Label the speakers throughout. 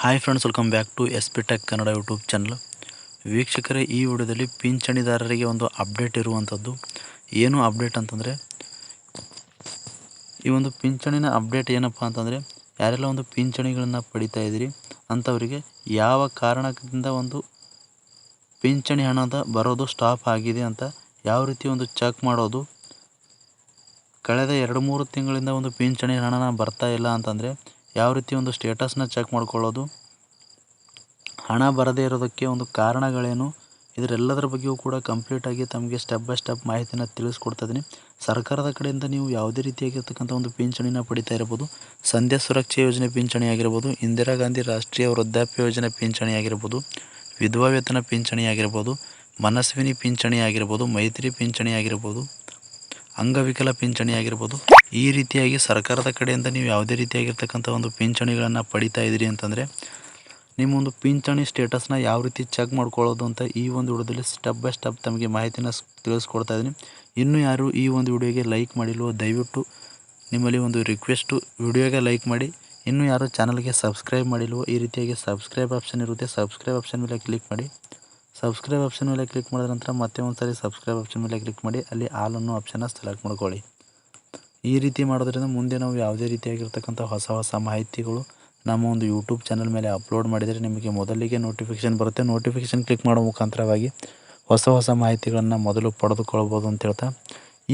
Speaker 1: Hi friends welcome back to S P tech Kannada YouTube channel ವೀಕ್ಷಕರೇ, ಈ ವಿಡಿಯೋದಲ್ಲಿ ಪಿಂಚಣಿದಾರರಿಗೆ ಒಂದು ಅಪ್ಡೇಟ್ ಇರುವಂಥದ್ದು ಏನು ಅಪ್ಡೇಟ್ ಅಂತಂದರೆ, ಈ ಒಂದು ಪಿಂಚಣಿನ ಅಪ್ಡೇಟ್ ಏನಪ್ಪ ಅಂತಂದರೆ, ಯಾರೆಲ್ಲ ಒಂದು ಪಿಂಚಣಿಗಳನ್ನು ಪಡಿತಾ ಇದ್ದೀರಿ ಅಂಥವರಿಗೆ ಯಾವ ಕಾರಣದಿಂದ ಒಂದು ಪಿಂಚಣಿ ಹಣದ ಬರೋದು ಸ್ಟಾಪ್ ಆಗಿದೆ ಅಂತ ಯಾವ ರೀತಿ ಒಂದು ಚೆಕ್ ಮಾಡೋದು, ಕಳೆದ ಎರಡು ಮೂರು ತಿಂಗಳಿಂದ ಒಂದು ಪಿಂಚಣಿ ಹಣನ ಬರ್ತಾ ಇಲ್ಲ ಅಂತಂದರೆ ಯಾವ ರೀತಿ ಒಂದು ಸ್ಟೇಟಸ್ನ ಚೆಕ್ ಮಾಡ್ಕೊಳ್ಳೋದು? ಹಣ ಬರದೇ ಇರೋದಕ್ಕೆ ಒಂದು ಕಾರಣಗಳೇನು? ಇದರೆಲ್ಲದರ ಬಗ್ಗೆಯೂ ಕೂಡ ಕಂಪ್ಲೀಟಾಗಿ ತಮಗೆ ಸ್ಟೆಪ್ ಬೈ ಸ್ಟೆಪ್ ಮಾಹಿತಿನ ತಿಳಿಸ್ಕೊಡ್ತಾ ಇದ್ದೀನಿ ಸರ್ಕಾರದ ಕಡೆಯಿಂದ ನೀವು ಯಾವುದೇ ರೀತಿಯಾಗಿರ್ತಕ್ಕಂಥ ಒಂದು ಪಿಂಚಣಿನ ಪಡಿತಾ ಇರ್ಬೋದು. ಸಂಧ್ಯಾ ಸುರಕ್ಷಾ ಯೋಜನೆ ಪಿಂಚಣಿ ಆಗಿರ್ಬೋದು. ಇಂದಿರಾ ಗಾಂಧಿ ರಾಷ್ಟ್ರೀಯ ವೃದ್ಧಾಪ್ಯ ಯೋಜನೆ ಪಿಂಚಣಿ ಆಗಿರ್ಬೋದು. ವಿಧವಾ ವೇತನ ಪಿಂಚಣಿ ಆಗಿರ್ಬೋದು. ಮನಸ್ವಿನಿ ಪಿಂಚಣಿ ಆಗಿರ್ಬೋದು. ಮೈತ್ರಿ ಪಿಂಚಣಿ ಆಗಿರ್ಬೋದು. ಅಂಗವಿಕಲ ಪಿಂಚಣಿ ಆಗಿರ್ಬೋದು. ಈ ರೀತಿಯಾಗಿ ಸರ್ಕಾರದ ಕಡೆಯಿಂದ ನೀವು ಯಾವುದೇ ರೀತಿಯಾಗಿರ್ತಕ್ಕಂಥ ಒಂದು ಪಿಂಚಣಿಗಳನ್ನು ಪಡಿತಾ ಇದ್ದೀರಿ ಅಂತಂದರೆ ನಿಮ್ಮೊಂದು ಪಿಂಚಣಿ ಸ್ಟೇಟಸ್ನ ಯಾವ ರೀತಿ ಚೆಕ್ ಮಾಡ್ಕೊಳ್ಳೋದು ಅಂತ ಈ ಒಂದು ವಿಡಿಯೋದಲ್ಲಿ ಸ್ಟೆಪ್ ಬೈ ಸ್ಟೆಪ್ ತಮಗೆ ಮಾಹಿತಿನ ತಿಳಿಸ್ಕೊಡ್ತಾ ಇದ್ದೀನಿ. ಇನ್ನೂ ಯಾರು ಈ ಒಂದು ವಿಡಿಯೋಗೆ ಲೈಕ್ ಮಾಡಿಲ್ವೋ, ದಯವಿಟ್ಟು ನಿಮ್ಮಲ್ಲಿ ಒಂದು ರಿಕ್ವೆಸ್ಟು ವಿಡಿಯೋಗೆ ಲೈಕ್ ಮಾಡಿ. ಇನ್ನೂ ಯಾರು ಚಾನಲ್ಗೆ ಸಬ್ಸ್ಕ್ರೈಬ್ ಮಾಡಿಲ್ವೋ, ಈ ರೀತಿಯಾಗಿ ಸಬ್ಸ್ಕ್ರೈಬ್ ಆಪ್ಷನ್ ಇರುತ್ತೆ. ಸಬ್ಸ್ಕ್ರೈಬ್ ಆಪ್ಷನ್ ಮೇಲೆ ಕ್ಲಿಕ್ ಮಾಡಿ. ಸಬ್ಸ್ಕ್ರೈಬ್ ಆಪ್ಷನ್ ಮೇಲೆ ಕ್ಲಿಕ್ ಮಾಡಿದ ನಂತರ ಮತ್ತೆ ಒಂದು ಸಾರಿ ಸಬ್ಸ್ಕ್ರೈಬ್ ಆಪ್ಷನ್ ಮೇಲೆ ಕ್ಲಿಕ್ ಮಾಡಿ. ಅಲ್ಲಿ ಆಲ್ ಅನ್ನೋ ಆಪ್ಷನ್ನ ಸೆಲೆಕ್ಟ್ ಮಾಡ್ಕೊಳ್ಳಿ. ಈ ರೀತಿ ಮಾಡೋದ್ರಿಂದ ಮುಂದೆ ನಾವು ಯಾವುದೇ ರೀತಿಯಾಗಿರ್ತಕ್ಕಂಥ ಹೊಸ ಹೊಸ ಮಾಹಿತಿಗಳು ನಮ್ಮ ಒಂದು ಯೂಟ್ಯೂಬ್ ಚಾನಲ್ ಮೇಲೆ ಅಪ್ಲೋಡ್ ಮಾಡಿದರೆ ನಿಮಗೆ ಮೊದಲಿಗೆ ನೋಟಿಫಿಕೇಷನ್ ಬರುತ್ತೆ. ನೋಟಿಫಿಕೇಷನ್ ಕ್ಲಿಕ್ ಮಾಡೋ ಮುಖಾಂತರವಾಗಿ ಹೊಸ ಹೊಸ ಮಾಹಿತಿಗಳನ್ನು ಮೊದಲು ಪಡೆದುಕೊಳ್ಬೋದು ಅಂತ ಹೇಳ್ತಾ.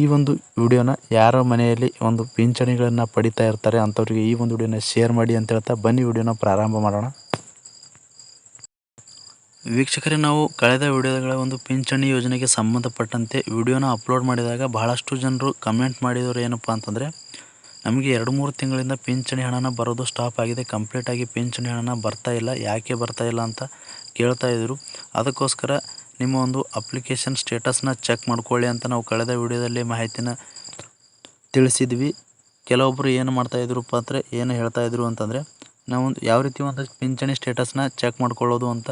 Speaker 1: ಈ ಒಂದು ವಿಡಿಯೋನ ಯಾರ ಮನೆಯಲ್ಲಿ ಒಂದು ಪಿಂಚಣಿಗಳನ್ನು ಪಡಿತಾ ಇರ್ತಾರೆ ಅಂಥವ್ರಿಗೆ ಈ ಒಂದು ವಿಡಿಯೋನ ಶೇರ್ ಮಾಡಿ ಅಂತ ಹೇಳ್ತಾ. ಬನ್ನಿ ವಿಡಿಯೋನ ಪ್ರಾರಂಭ ಮಾಡೋಣ. ವೀಕ್ಷಕರೇ, ನಾವು ಕಳೆದ ವಿಡಿಯೋಗಳ ಒಂದು ಪಿಂಚಣಿ ಯೋಜನೆಗೆ ಸಂಬಂಧಪಟ್ಟಂತೆ ವಿಡಿಯೋನ ಅಪ್ಲೋಡ್ ಮಾಡಿದಾಗ ಬಹಳಷ್ಟು ಜನರು ಕಮೆಂಟ್ ಮಾಡಿದವರು ಏನಪ್ಪ ಅಂತಂದರೆ, ನಮಗೆ ಎರಡು ಮೂರು ತಿಂಗಳಿಂದ ಪಿಂಚಣಿ ಹಣನ ಬರೋದು ಸ್ಟಾಪ್ ಆಗಿದೆ ಕಂಪ್ಲೀಟಾಗಿ ಪಿಂಚಣಿ ಹಣನ ಬರ್ತಾ ಇಲ್ಲ, ಯಾಕೆ ಬರ್ತಾ ಇಲ್ಲ ಅಂತ ಕೇಳ್ತಾ ಇದ್ದರು ಅದಕ್ಕೋಸ್ಕರ ನಿಮ್ಮ ಒಂದು ಅಪ್ಲಿಕೇಶನ್ ಸ್ಟೇಟಸ್ನ ಚೆಕ್ ಮಾಡ್ಕೊಳ್ಳಿ ಅಂತ ನಾವು ಕಳೆದ ವಿಡಿಯೋದಲ್ಲಿ ಮಾಹಿತಿನ ತಿಳಿಸಿದ್ವಿ. ಕೆಲವೊಬ್ಬರು ಏನು ಮಾಡ್ತಾ ಇದ್ರು ಅಂದರೆ, ಏನು ಹೇಳ್ತಾ ಇದ್ರು ಅಂತಂದರೆ ನಾವೊಂದು ಯಾವ ರೀತಿ ಒಂದು ಪಿಂಚಣಿ ಸ್ಟೇಟಸ್ನ ಚೆಕ್ ಮಾಡ್ಕೊಳ್ಳೋದು ಅಂತ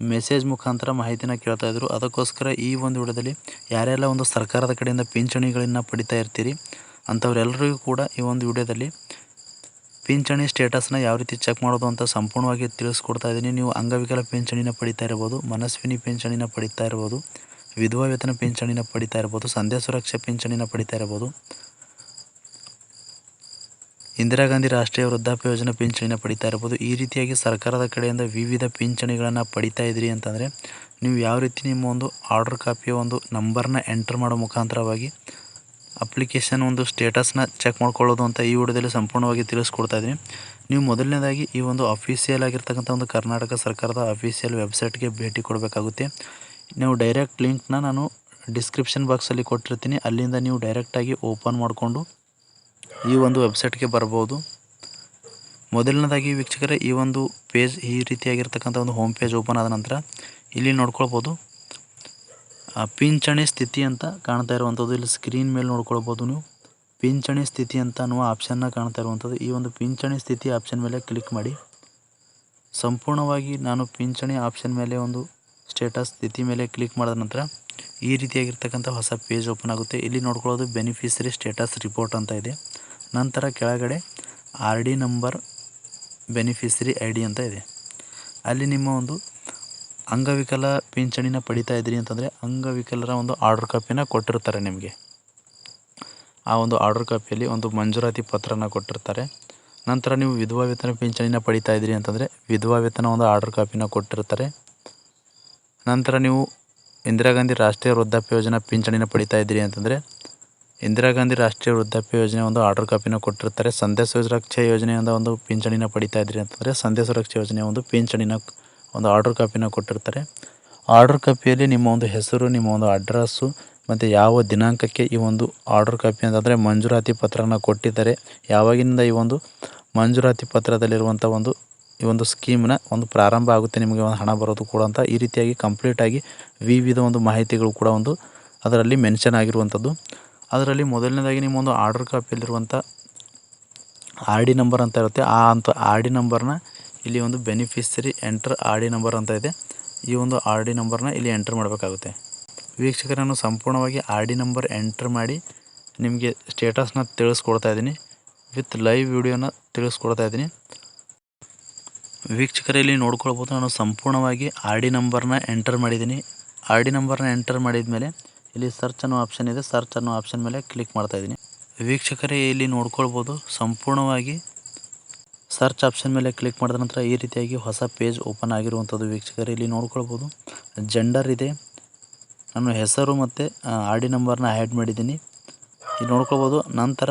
Speaker 1: ಮೆಸೇಜ್ ಮುಖಾಂತರ ಮಾಹಿತಿನ ಕೇಳ್ತಾ ಇದ್ರು. ಅದಕ್ಕೋಸ್ಕರ ಈ ಒಂದು ವಿಡಿಯೋದಲ್ಲಿ ಯಾರೆಲ್ಲ ಒಂದು ಸರ್ಕಾರದ ಕಡೆಯಿಂದ ಪಿಂಚಣಿಗಳನ್ನು ಪಡಿತಾ ಇರ್ತೀರಿ ಅಂಥವ್ರೆಲ್ಲರಿಗೂ ಕೂಡ ಈ ಒಂದು ವಿಡಿಯೋದಲ್ಲಿ ಪಿಂಚಣಿ ಸ್ಟೇಟಸ್ನ ಯಾವ ರೀತಿ ಚೆಕ್ ಮಾಡೋದು ಅಂತ ಸಂಪೂರ್ಣವಾಗಿ ತಿಳಿಸ್ಕೊಡ್ತಾ ಇದ್ದೀನಿ. ನೀವು ಅಂಗವಿಕಲ ಪಿಂಚಣಿನ ಪಡಿತಾ ಇರ್ಬೋದು, ಮನಸ್ವಿನಿ ಪಿಂಚಣಿನ ಪಡಿತಾ ಇರ್ಬೋದು, ವಿಧವಾ ವೇತನ ಪಿಂಚಣಿನ ಪಡಿತಾ ಇರ್ಬೋದು, ಸಂಧ್ಯಾ ಸುರಕ್ಷಾ ಪಿಂಚಣಿನ ಪಡಿತಾ ಇರ್ಬೋದು. ಇಂದಿರಾ ಗಾಂಧಿ ರಾಷ್ಟ್ರೀಯ ವೃದ್ಧಾಪ್ಯ ಯೋಜನೆ ಪಿಂಚಣಿನ ಪಡಿತಾ ಇರ್ಬೋದು. ಈ ರೀತಿಯಾಗಿ ಸರ್ಕಾರದ ಕಡೆಯಿಂದ ವಿವಿಧ ಪಿಂಚಣಿಗಳನ್ನು ಪಡಿತಾ ಇದ್ರಿ ಅಂತಂದರೆ, ನೀವು ಯಾವ ರೀತಿ ನಿಮ್ಮ ಒಂದು ಆರ್ಡರ್ ಕಾಪಿಯ ಒಂದು ನಂಬರ್ನ ಎಂಟರ್ ಮಾಡೋ ಮುಖಾಂತರವಾಗಿ ಅಪ್ಲಿಕೇಶನ್ ಒಂದು ಸ್ಟೇಟಸ್ನ ಚೆಕ್ ಮಾಡ್ಕೊಳ್ಳೋದು ಅಂತ ಈ ವಿಡಿಯೋದಲ್ಲಿ ಸಂಪೂರ್ಣವಾಗಿ ತಿಳಿಸ್ಕೊಡ್ತಾ ಇದ್ದೀನಿ. ನೀವು ಮೊದಲನೇದಾಗಿ ಈ ಒಂದು ಅಫಿಷಿಯಲ್ ಆಗಿರ್ತಕ್ಕಂಥ ಒಂದು ಕರ್ನಾಟಕ ಸರ್ಕಾರದ ಅಫಿಷಿಯಲ್ ವೆಬ್ಸೈಟ್ಗೆ ಭೇಟಿ ಕೊಡಬೇಕಾಗುತ್ತೆ. ನೀವು ಡೈರೆಕ್ಟ್ ಲಿಂಕ್ನ ನಾನು ಡಿಸ್ಕ್ರಿಪ್ಷನ್ ಬಾಕ್ಸಲ್ಲಿ ಕೊಟ್ಟಿರ್ತೀನಿ. ಅಲ್ಲಿಂದ ನೀವು ಡೈರೆಕ್ಟಾಗಿ ಓಪನ್ ಮಾಡಿಕೊಂಡು ಈ ಒಂದು ವೆಬ್ಸೈಟ್ಗೆ ಬರ್ಬೋದು. ಮೊದಲನೇದಾಗಿ ವೀಕ್ಷಕರೇ, ಈ ಒಂದು ಪೇಜ್ ಈ ರೀತಿಯಾಗಿರ್ತಕ್ಕಂಥ ಒಂದು ಹೋಮ್ ಪೇಜ್ ಓಪನ್ ಆದ ನಂತರ ಇಲ್ಲಿ ನೋಡ್ಕೊಳ್ಬೋದು. ಪಿಂಚಣಿ ಸ್ಥಿತಿ ಅಂತ ಕಾಣ್ತಾ ಇರುವಂಥದ್ದು. ಇಲ್ಲಿ ಸ್ಕ್ರೀನ್ ಮೇಲೆ ನೋಡ್ಕೊಳ್ಬೋದು ನೀವು. ಪಿಂಚಣಿ ಸ್ಥಿತಿ ಅಂತ ಅನ್ನುವ ಆಪ್ಷನ್ನ ಕಾಣ್ತಾ ಇರುವಂಥದ್ದು. ಈ ಒಂದು ಪಿಂಚಣಿ ಸ್ಥಿತಿ ಆಪ್ಷನ್ ಮೇಲೆ ಕ್ಲಿಕ್ ಮಾಡಿ. ಸಂಪೂರ್ಣವಾಗಿ ನಾನು ಪಿಂಚಣಿ ಆಪ್ಷನ್ ಮೇಲೆ ಒಂದು ಸ್ಟೇಟಸ್ ಸ್ಥಿತಿ ಮೇಲೆ ಕ್ಲಿಕ್ ಮಾಡಿದ ನಂತರ ಈ ರೀತಿಯಾಗಿರ್ತಕ್ಕಂಥ ಹೊಸ ಪೇಜ್ ಓಪನ್ ಆಗುತ್ತೆ. ಇಲ್ಲಿ ನೋಡ್ಕೊಳ್ಳೋದು ಬೆನಿಫಿಷರಿ ಸ್ಟೇಟಸ್ ರಿಪೋರ್ಟ್ ಅಂತ ಇದೆ. ನಂತರ ಕೆಳಗಡೆ R D number beneficiary I D ಅಂತ ಇದೆ. ಅಲ್ಲಿ ನಿಮ್ಮ ಒಂದು ಅಂಗವಿಕಲ ಪಿಂಚಣಿನ ಪಡಿತಾ ಇದ್ದೀರಿ ಅಂತಂದರೆ ಅಂಗವಿಕಲರ ಒಂದು ಆರ್ಡರ್ ಕಾಪಿನ ಕೊಟ್ಟಿರ್ತಾರೆ ನಿಮಗೆ. ಆ ಒಂದು ಆರ್ಡರ್ ಕಾಪಿಯಲ್ಲಿ ಒಂದು ಮಂಜೂರಾತಿ ಪತ್ರನ ಕೊಟ್ಟಿರ್ತಾರೆ. ನಂತರ ನೀವು ವಿಧವಾ ವೇತನ ಪಿಂಚಣಿನ ಪಡಿತಾ ಇದ್ದೀರಿ ಅಂತಂದರೆ ವಿಧವಾ ವೇತನ ಒಂದು ಆರ್ಡರ್ ಕಾಪಿನ ಕೊಟ್ಟಿರ್ತಾರೆ. ನಂತರ ನೀವು ಇಂದಿರಾ ಗಾಂಧಿ ರಾಷ್ಟ್ರೀಯ ವೃದ್ಧಾಪ್ಯ ಯೋಜನಾ ಪಿಂಚಣಿನ ಪಡಿತಾ ಇದ್ದೀರಿ ಅಂತಂದರೆ ಇಂದಿರಾ ಗಾಂಧಿ ರಾಷ್ಟ್ರೀಯ ವೃದ್ಧಾಪ್ಯ ಯೋಜನೆ ಒಂದು ಆರ್ಡರ್ ಕಾಪಿನ ಕೊಟ್ಟಿರ್ತಾರೆ. ಸಂಧ್ಯಾ ಸುರಕ್ಷಾ ಯೋಜನೆಯಿಂದ ಒಂದು ಪಿಂಚಣಿನ ಪಡಿತಾ ಇದ್ದೀರಿ ಅಂತಂದರೆ ಸಂಧ್ಯಾ ಸುರಕ್ಷಾ ಯೋಜನೆಯ ಒಂದು ಪಿಂಚಣಿನ ಒಂದು ಆರ್ಡರ್ ಕಾಪಿನ ಕೊಟ್ಟಿರ್ತಾರೆ. ಆರ್ಡರ್ ಕಾಪಿಯಲ್ಲಿ ನಿಮ್ಮ ಒಂದು ಹೆಸರು, ನಿಮ್ಮ ಒಂದು ಅಡ್ರೆಸ್ಸು, ಮತ್ತು ಯಾವ ದಿನಾಂಕಕ್ಕೆ ಈ ಒಂದು ಆರ್ಡರ್ ಕಾಪಿ ಅಂತಂದರೆ ಮಂಜೂರಾತಿ ಪತ್ರನ ಕೊಟ್ಟಿದ್ದಾರೆ. ಯಾವಾಗಿನಿಂದ ಈ ಒಂದು ಮಂಜೂರಾತಿ ಪತ್ರದಲ್ಲಿರುವಂಥ ಒಂದು, ಈ ಒಂದು ಸ್ಕೀಮ್ನ ಒಂದು ಪ್ರಾರಂಭ ಆಗುತ್ತೆ, ನಿಮಗೆ ಒಂದು ಹಣ ಬರೋದು ಕೂಡ ಅಂತ ಈ ರೀತಿಯಾಗಿ ಕಂಪ್ಲೀಟಾಗಿ ವಿವಿಧ ಒಂದು ಮಾಹಿತಿಗಳು ಕೂಡ ಒಂದು ಅದರಲ್ಲಿ ಮೆನ್ಷನ್ ಆಗಿರುವಂಥದ್ದು. ಅದರಲ್ಲಿ ಮೊದಲನೇದಾಗಿ ನಿಮ್ಮ ಒಂದು ಆರ್ಡರ್ ಕಾಪಿಯಲ್ಲಿರುವಂಥ ಆರ್ ಡಿ ನಂಬರ್ ಅಂತ ಇರುತ್ತೆ. ಆ ಅಂತ ಆರ್ ಡಿ ನಂಬರ್ನ ಇಲ್ಲಿ ಒಂದು beneficiary enter R D number ಅಂತ ಇದೆ. ಈ ಒಂದು ಆರ್ ಡಿ ನಂಬರ್ನ ಇಲ್ಲಿ ಎಂಟರ್ ಮಾಡಬೇಕಾಗುತ್ತೆ. ವೀಕ್ಷಕರನ್ನು ಸಂಪೂರ್ಣವಾಗಿ ಆರ್ ಡಿ ನಂಬರ್ ಎಂಟ್ರ್ ಮಾಡಿ ನಿಮಗೆ ಸ್ಟೇಟಸ್ನ ತಿಳಿಸ್ಕೊಡ್ತಾ ಇದ್ದೀನಿ. ವಿತ್ ಲೈವ್ ವಿಡಿಯೋನ ತಿಳಿಸ್ಕೊಡ್ತಾ ಇದ್ದೀನಿ. ವೀಕ್ಷಕರಲ್ಲಿ ನೋಡ್ಕೊಳ್ಬೋದು, ನಾನು ಸಂಪೂರ್ಣವಾಗಿ ಆರ್ ಡಿ ನಂಬರ್ನ ಎಂಟರ್ ಮಾಡಿದ್ದೀನಿ. ಆರ್ ಡಿ ನಂಬರ್ನ ಎಂಟರ್ ಮಾಡಿದ ಮೇಲೆ ಇಲ್ಲಿ ಸರ್ಚ್ ಅನ್ನೋ ಆಪ್ಷನ್ ಇದೆ. ಸರ್ಚ್ ಅನ್ನೋ ಆಪ್ಷನ್ ಮೇಲೆ ಕ್ಲಿಕ್ ಮಾಡ್ತಾ ಇದ್ದೀನಿ. ವೀಕ್ಷಕರೇ, ಇಲ್ಲಿ ನೋಡ್ಕೊಳ್ಬೋದು. ಸಂಪೂರ್ಣವಾಗಿ ಸರ್ಚ್ ಆಪ್ಷನ್ ಮೇಲೆ ಕ್ಲಿಕ್ ಮಾಡಿದ ನಂತರ ಈ ರೀತಿಯಾಗಿ ಹೊಸ ಪೇಜ್ ಓಪನ್ ಆಗಿರುವಂಥದ್ದು ವೀಕ್ಷಕರೇ, ಇಲ್ಲಿ ನೋಡ್ಕೊಳ್ಬೋದು. ಜೆಂಡರ್ ಇದೆ. ನಾನು ಹೆಸರು ಮತ್ತು ಆರ್ ಡಿ ನಂಬರ್ನ ಆ್ಯಡ್ ಮಾಡಿದ್ದೀನಿ. ಇಲ್ಲಿ ನೋಡ್ಕೊಳ್ಬೋದು. ನಂತರ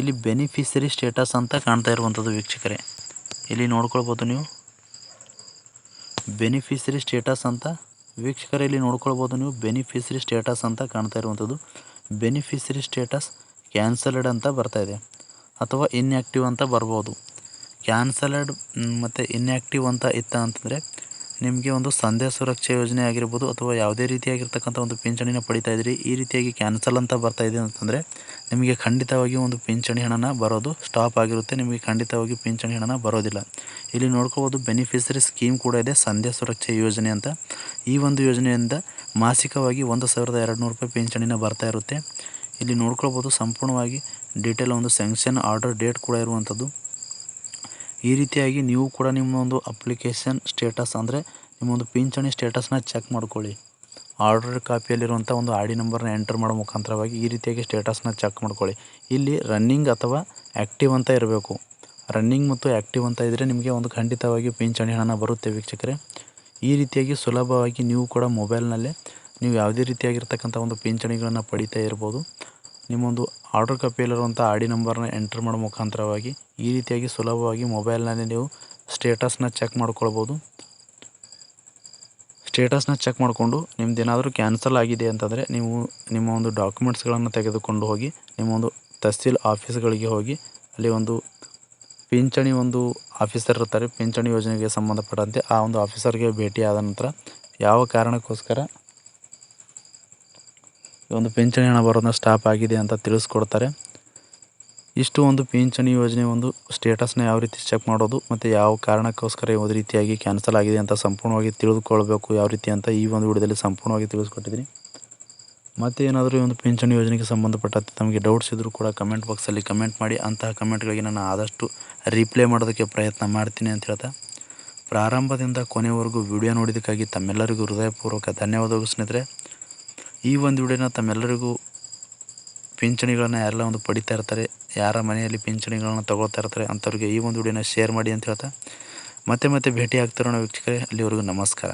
Speaker 1: ಇಲ್ಲಿ ಬೆನಿಫಿಷರಿ ಸ್ಟೇಟಸ್ ಅಂತ ಕಾಣ್ತಾ ಇರುವಂಥದ್ದು ವೀಕ್ಷಕರೇ. ಇಲ್ಲಿ ನೋಡ್ಕೊಳ್ಬೋದು ನೀವು. ಬೆನಿಫಿಷರಿ ಸ್ಟೇಟಸ್ ಅಂತ ವೀಕ್ಷಕರೇ, ಇಲ್ಲಿ ನೋಡ್ಕೊಳ್ಬೋದು ನೀವು ಬೆನಿಫಿಷರಿ ಸ್ಟೇಟಸ್ ಅಂತ ಕಾಣ್ತಾ ಇರುವಂಥದ್ದು. ಬೆನಿಫಿಷರಿ ಸ್ಟೇಟಸ್ ಕ್ಯಾನ್ಸಲ್ಡ್ ಅಂತ ಬರ್ತಾ ಇದೆ. ಅಥವಾ ಇನ್ಯಾಕ್ಟಿವ್ ಅಂತ ಬರ್ಬೋದು. ಕ್ಯಾನ್ಸಲ್ಡ್ ಮತ್ತು ಇನ್ಯಾಕ್ಟಿವ್ ಅಂತ ಇತ್ತ ಅಂತಂದರೆ, ನಿಮಗೆ ಒಂದು ಸಂಧ್ಯಾ ಸುರಕ್ಷಾ ಯೋಜನೆ ಆಗಿರ್ಬೋದು, ಅಥವಾ ಯಾವುದೇ ರೀತಿಯಾಗಿರ್ತಕ್ಕಂಥ ಒಂದು ಪಿಂಚಣಿನ ಪಡಿತಾ ಇದ್ದೀರಿ ಈ ರೀತಿಯಾಗಿ ಕ್ಯಾನ್ಸಲ್ ಅಂತ ಬರ್ತಾ ಇದೆ ಅಂತಂದರೆ ನಿಮಗೆ ಖಂಡಿತವಾಗಿ ಒಂದು ಪಿಂಚಣಿ ಹಣನ ಬರೋದು ಸ್ಟಾಪ್ ಆಗಿರುತ್ತೆ. ನಿಮಗೆ ಖಂಡಿತವಾಗಿ ಪಿಂಚಣಿ ಹಣನ ಬರೋದಿಲ್ಲ. ಇಲ್ಲಿ ನೋಡ್ಕೋಬೋದು ಬೆನಿಫಿಷರಿ ಸ್ಕೀಮ್ ಕೂಡ ಇದೆ, ಸಂಧ್ಯಾ ಸುರಕ್ಷಾ ಯೋಜನೆ ಅಂತ. ಈ ಒಂದು ಯೋಜನೆಯಿಂದ ಮಾಸಿಕವಾಗಿ ಒಂದು ಸಾವಿರದ ಎರಡು ನೂರು ರೂಪಾಯಿ ಪಿಂಚಣಿನ ಬರ್ತಾ ಇರುತ್ತೆ. ಇಲ್ಲಿ ನೋಡ್ಕೊಳ್ಬೋದು ಸಂಪೂರ್ಣವಾಗಿ ಡೀಟೇಲ್ ಒಂದು ಸ್ಯಾಂಕ್ಷನ್ ಆರ್ಡರ್ ಡೇಟ್ ಕೂಡ ಇರುವಂಥದ್ದು. ಈ ರೀತಿಯಾಗಿ ನೀವು ಕೂಡ ನಿಮ್ಮ ಒಂದು ಅಪ್ಲಿಕೇಶನ್ ಸ್ಟೇಟಸ್ ಅಂದರೆ ನಿಮ್ಮೊಂದು ಪಿಂಚಣಿ ಸ್ಟೇಟಸ್ನ ಚೆಕ್ ಮಾಡ್ಕೊಳ್ಳಿ. ಆರ್ಡರ್ ಕಾಪಿಯಲ್ಲಿರುವಂಥ ಒಂದು ಆರ್ ಡಿ ನಂಬರ್ನ ಎಂಟರ್ ಮಾಡೋ ಮುಖಾಂತರವಾಗಿ ಈ ರೀತಿಯಾಗಿ ಸ್ಟೇಟಸ್ನ ಚೆಕ್ ಮಾಡ್ಕೊಳ್ಳಿ. ಇಲ್ಲಿ ರನ್ನಿಂಗ್ ಅಥವಾ ಆ್ಯಕ್ಟಿವ್ ಅಂತ ಇರಬೇಕು. ರನ್ನಿಂಗ್ ಮತ್ತು ಆ್ಯಕ್ಟಿವ್ ಅಂತ ಇದ್ದರೆ ನಿಮಗೆ ಒಂದು ಖಂಡಿತವಾಗಿ ಪಿಂಚಣಿ ಹಣ ಬರುತ್ತೆ ವೀಕ್ಷಕರೇ. ಈ ರೀತಿಯಾಗಿ ಸುಲಭವಾಗಿ ನೀವು ಕೂಡ ಮೊಬೈಲ್ನಲ್ಲೇ ನೀವು ಯಾವುದೇ ರೀತಿಯಾಗಿರ್ತಕ್ಕಂಥ ಒಂದು ಪಿಂಚಣಿಗಳನ್ನು ಪಡಿತಾ ಇರ್ಬೋದು. ನಿಮ್ಮೊಂದು ಆರ್ಡರ್ ಕಾಪಿಯಲ್ಲಿರುವಂಥ ಆರ್ ಡಿ ನಂಬರ್ನ ಎಂಟರ್ ಮಾಡೋ ಮುಖಾಂತರವಾಗಿ ಈ ರೀತಿಯಾಗಿ ಸುಲಭವಾಗಿ ಮೊಬೈಲ್ನಲ್ಲಿ ನೀವು ಸ್ಟೇಟಸ್ನ ಚೆಕ್ ಮಾಡ್ಕೊಳ್ಬೋದು. ಸ್ಟೇಟಸ್ನ ಚೆಕ್ ಮಾಡಿಕೊಂಡು ನಿಮ್ದು ಏನಾದರೂ ಕ್ಯಾನ್ಸಲ್ ಆಗಿದೆ ಅಂತಂದರೆ ನೀವು ನಿಮ್ಮ ಒಂದು ಡಾಕ್ಯುಮೆಂಟ್ಸ್ಗಳನ್ನು ತೆಗೆದುಕೊಂಡು ಹೋಗಿ, ನಿಮ್ಮ ಒಂದು ತಹಸೀಲ್ ಆಫೀಸ್ಗಳಿಗೆ ಹೋಗಿ, ಅಲ್ಲಿ ಒಂದು ಪಿಂಚಣಿ ಒಂದು ಆಫೀಸರ್ ಇರ್ತಾರೆ, ಪಿಂಚಣಿ ಯೋಜನೆಗೆ ಸಂಬಂಧಪಟ್ಟಂತೆ ಆ ಒಂದು ಆಫೀಸರ್ಗೆ ಭೇಟಿ ಆದ ನಂತರ ಯಾವ ಕಾರಣಕ್ಕೋಸ್ಕರ ಈ ಒಂದು ಪಿಂಚಣಿ ಹಣ ಬರೋದನ್ನ ಸ್ಟಾಪ್ ಆಗಿದೆ ಅಂತ ತಿಳಿಸ್ಕೊಡ್ತಾರೆ. ಇಷ್ಟು ಒಂದು ಪಿಂಚಣಿ ಯೋಜನೆ ಒಂದು ಸ್ಟೇಟಸ್ನ ಯಾವ ರೀತಿ ಚೆಕ್ ಮಾಡೋದು ಮತ್ತು ಯಾವ ಕಾರಣಕ್ಕೋಸ್ಕರ ಒಂದು ರೀತಿಯಾಗಿ ಕ್ಯಾನ್ಸಲ್ ಆಗಿದೆ ಅಂತ ಸಂಪೂರ್ಣವಾಗಿ ತಿಳಿದುಕೊಳ್ಬೇಕು ಯಾವ ರೀತಿ ಅಂತ ಈ ಒಂದು ವಿಡಿಯೋದಲ್ಲಿ ಸಂಪೂರ್ಣವಾಗಿ ತಿಳಿಸ್ಕೊಟ್ಟಿದ್ದೀನಿ. ಮತ್ತು ಏನಾದರೂ ಈ ಒಂದು ಪಿಂಚಣಿ ಯೋಜನೆಗೆ ಸಂಬಂಧಪಟ್ಟಂತೆ ತಮಗೆ ಡೌಟ್ಸ್ ಇದ್ದರೂ ಕೂಡ ಕಮೆಂಟ್ ಬಾಕ್ಸಲ್ಲಿ ಕಮೆಂಟ್ ಮಾಡಿ, ಅಂತಹ ಕಮೆಂಟ್ಗಳಿಗೆ ನಾನು ಆದಷ್ಟು ರಿಪ್ಲೈ ಮಾಡೋದಕ್ಕೆ ಪ್ರಯತ್ನ ಮಾಡ್ತೀನಿ ಅಂತ ಹೇಳ್ತಾ. ಪ್ರಾರಂಭದಿಂದ ಕೊನೆವರೆಗೂ ವಿಡಿಯೋ ನೋಡಿದ್ದಕ್ಕಾಗಿ ತಮ್ಮೆಲ್ಲರಿಗೂ ಹೃದಯಪೂರ್ವಕ ಧನ್ಯವಾದಗಳು ಸ್ನೇಹಿತರೆ. ಈ ಒಂದು ವಿಡಿಯೋನ ತಮ್ಮೆಲ್ಲರಿಗೂ ಪಿಂಚಣಿಗಳನ್ನ ಯಾರೆಲ್ಲ ಒಂದು ಪಡಿತಾ ಇರ್ತಾರೆ, ಯಾರ ಮನೆಯಲ್ಲಿ ಪಿಂಚಣಿಗಳನ್ನ ತಗೊಳ್ತಾ ಇರ್ತಾರೆ ಅಂಥವ್ರಿಗೆ ಈ ಒಂದು ವಿಡಿಯೋನ ಶೇರ್ ಮಾಡಿ ಅಂತ ಹೇಳ್ತಾ, ಮತ್ತೆ ಮತ್ತೆ ಭೇಟಿ ಆಗ್ತಿರೋಣ ವೀಕ್ಷಕರೇ ಅಲ್ಲಿವರೆಗೂ ನಮಸ್ಕಾರ.